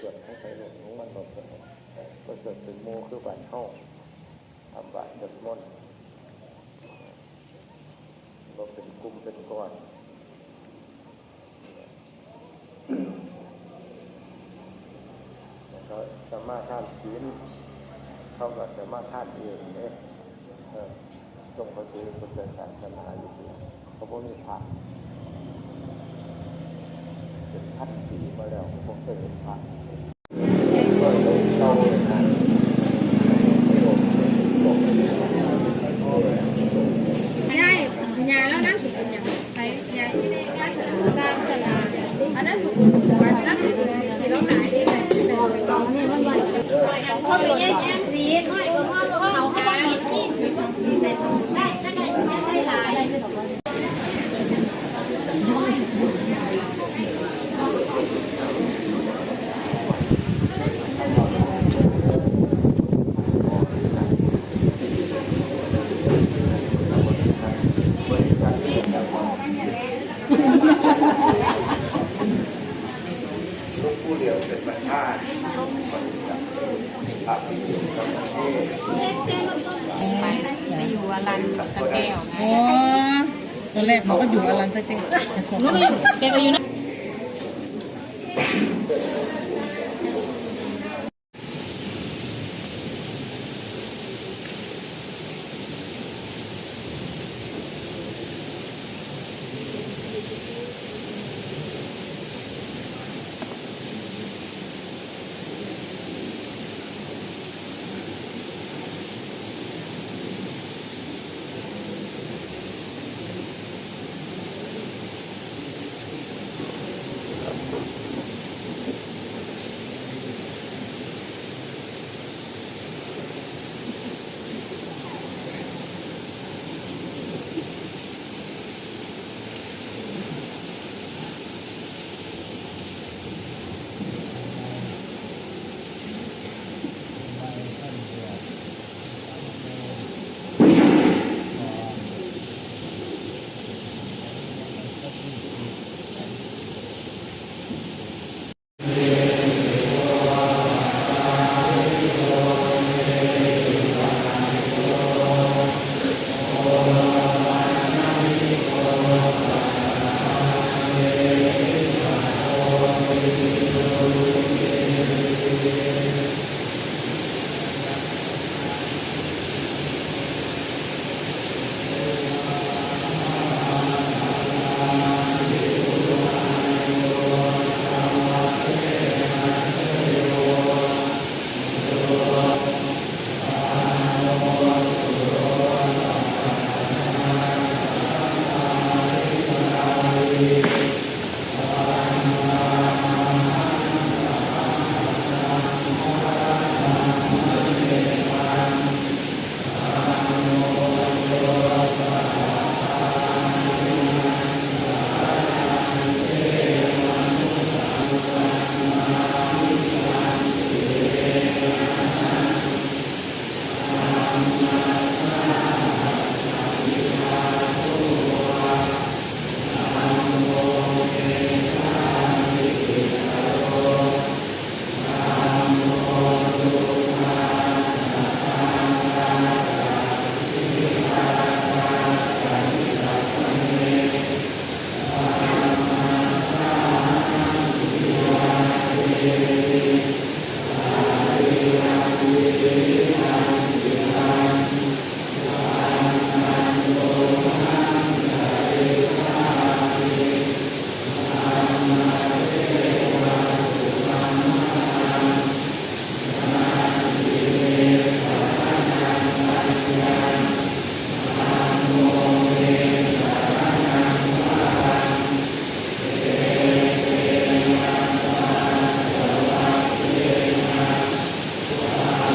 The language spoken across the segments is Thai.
ส่วนของใครหลงของมันหมดเลยก็เกิดเป็นโมคือบันเข้าทำบัตรจดมนก็เป็นกลุ่มเป็นก้อนแล้วก็สามารถท่านศีลเขาก็สามารถท่านเองเนี่ยเออตรงเขาถือพุทธศาสนาอยู่ที่เขาบอกมีพระ เป็นพันปีมาแล้วเขาบอกเคยเห็นพระก็เลยเข้าเลยนะ ยายยายแล้วนั่งสุกุลอย่างใครยายสุกุลสร้างสลาอันนั้นสุกุลวันนั่งสุกุลสีเราหายได้ไหมพ่อไปแย่แย่สีไม่ก็พ่อเขาหาที่ได้ได้ได้ยังไม่หลาย ลูกผู้เดียวเป็นประธานพระภิกษุสามเณร ไปไปอยู่อลันสแก้วไง อ๋อตอน แรกมันก็อยู่อลันสเต็กแล้วก็อยู่แกก็อยู่นะ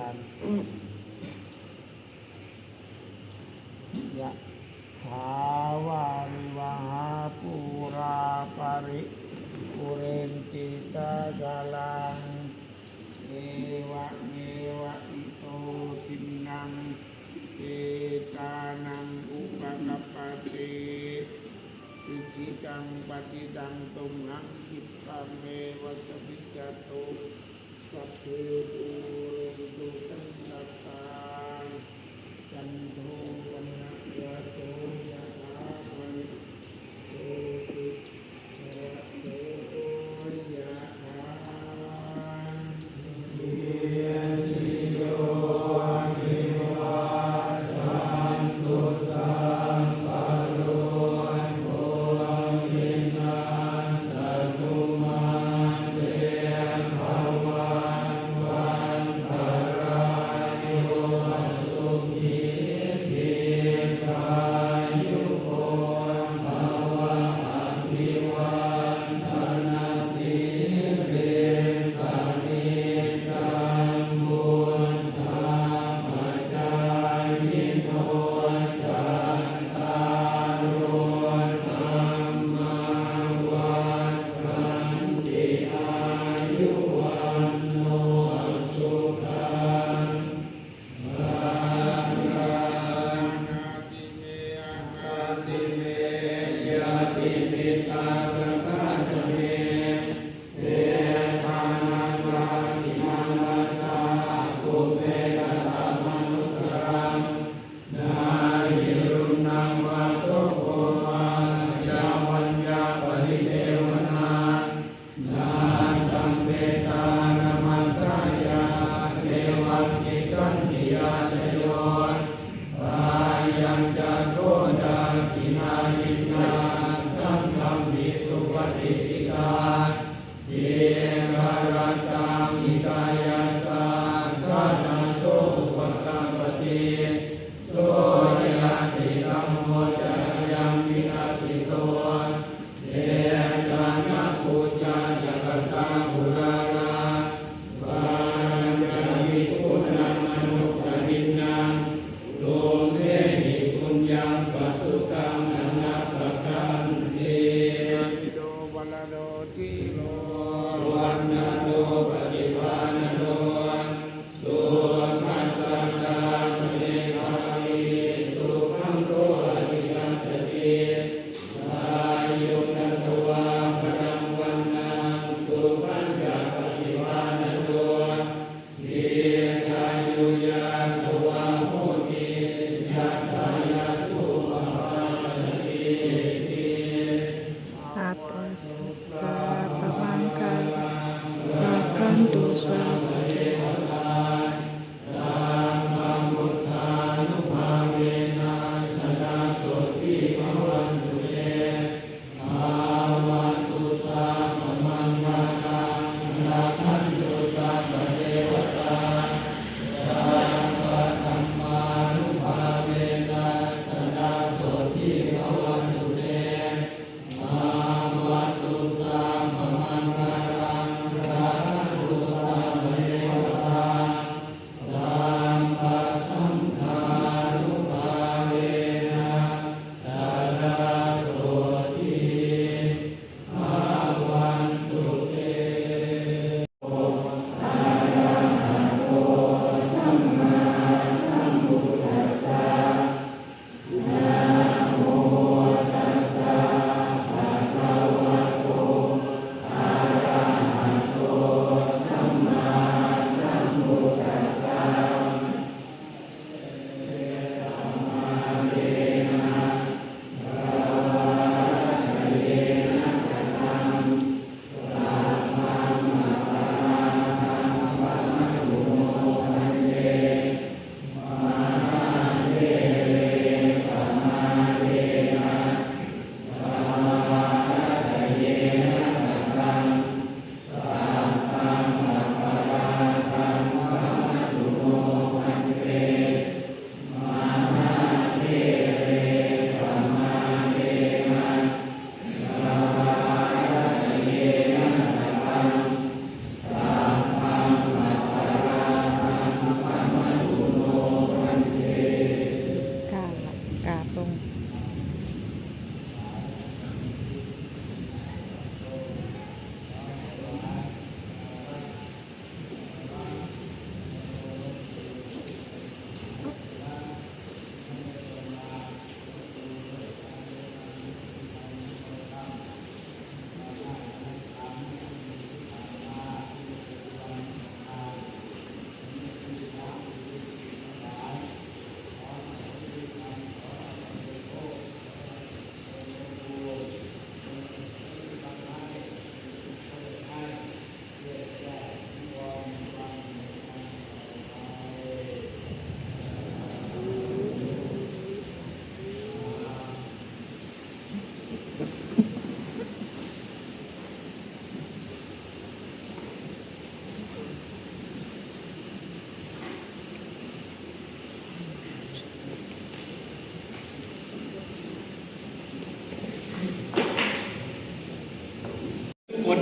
kan? Ya Hawari wahapura pari Urin kita galang. Ewa ewa itu timnang Kita nang upakapati pati kang tumang Kita mewa sebijatu Sabtu ตุสังตตาจันโท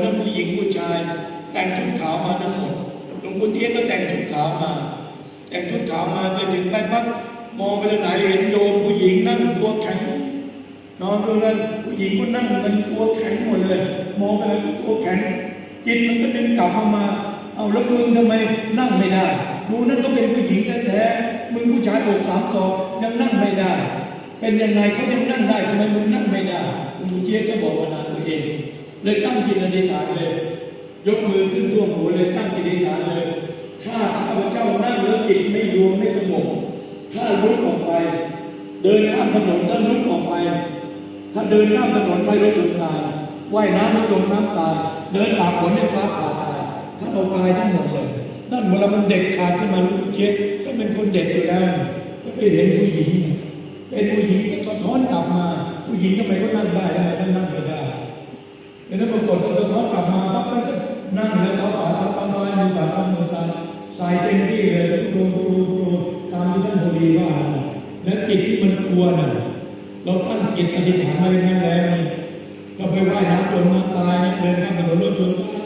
ทั้งผู้หญิงผู้ชาย แต่งชุดขาวมาทั้งหมดหลวงปู่เทียนก็แต่งชุดขาวมา แต่งชุดขาวมาไปถึงไปปั๊บมองไปทางไหนเห็นโยมผู้หญิงนั่งตัวแข็งนอนตรงนั้นผู้หญิงก็นั่งกันตัวแข็งหมดเลย มองไปแล้วก็ตัวแข็งจิตมันก็ดึงกลับมามา เอาแล้วมึงทำไมนั่งไม่ได้ ดูนั่นก็เป็นผู้หญิงแท้ๆมึงผู้ชายอกสามศอกยังนั่งไม่ได้ เป็นยังไงเขายังนั่งได้ทำไมมึงนั่งไม่ได้หลวงปู่เจี๊ยก็บอกว่านาตัวเอง เลยตั้งจิตอธิษฐานเลย ยกมือขึ้นท่วมหัวเลยตั้งจิตอธิษฐานเลย ถ้าข้าพเจ้านั่งแล้วจิตไม่รวมไม่สงบถ้าลุกออกไป เดินข้ามถนนถ้าลุกออกไป ถ้าเดินข้ามถนนไปรถชนตายว่ายน้ำไม่จมน้ำตายเดินตากฝนในฟ้าผ่าตายท่านเอาตายทั้งหมดเลย นั่นเวลามันเด็ดขาดขึ้นมาลูกเจี๊ยบก็เป็นคนเด็ดอยู่แล้วก็ไปเห็นผู้หญิงเป็นผู้หญิงก็สะท้อนกลับมา ผู้หญิงทำไมก็นั่งได้ทำไมท่านนั่งไม่ได้ ดังนั้นปรากฏตอนสะท้อนกลับมาปั๊บมันก็นั่งแล้วเอาขาทำตามซ้ายมือขวาทำมือซ้ายใส่เต็มที่เลยโกรธโกรธโกรธตามที่ท่านโมดีว่าและจิตที่มันกลัวน่ะเราตั้งจิตอธิษฐานไว้อย่างนั้นแล้วก็ไปว่ายน้ำจมน้ำตายเดินข้ามถนนรถจนตาย